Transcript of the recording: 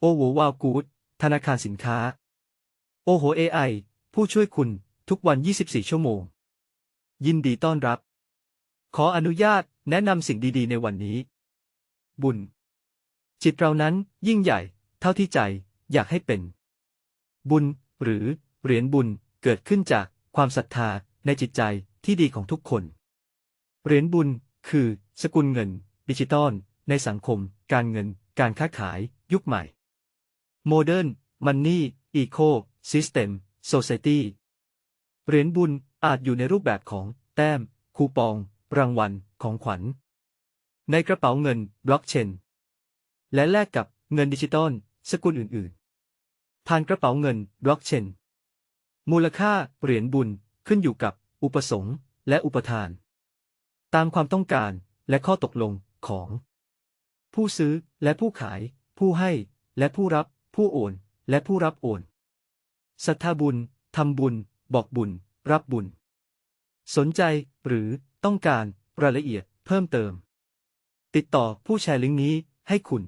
โอโหวาวกูดธนาคารสินค้า โอโห AI ผู้ช่วยคุณทุกวัน 24 ชั่วโมง ยินดีต้อนรับ ขออนุญาตแนะนำสิ่งดีๆ ในวันนี้ บุญ จิตเรานั้นยิ่งใหญ่ เท่าที่ใจอยากให้เป็น บุญ หรือ เหรียญบุญเกิดขึ้นจากความศรัทธาในจิตใจที่ดีของทุกคน เหรียญบุญคือ สกุลเงิน ดิจิตอลในสังคม การเงิน การค้าขาย ยุคใหม่ Modern Money Eco System Society เหรียญบุญอาจอยู่ในรูปแบบของแต้ม คูปอง รางวัล ของขวัญ ในกระเป๋าเงินบล็อกเชนและแลกกับเงินดิจิตอลสกุลอื่นๆ ผ่านกระเป๋าเงินบล็อกเชนมูลค่าเหรียญบุญขึ้นอยู่กับอุปสงค์และอุปทาน ตามความต้องการและข้อตกลงของ ผู้ซื้อและผู้ขาย ผู้ให้และผู้รับ ผู้โอน และผู้รับโอนศรัทธาบุญทำบุญ บอกบุญ รับบุญ สนใจหรือต้องการรายละเอียดเพิ่มเติม ติดต่อผู้แชร์ลิงก์นี้ให้คุณ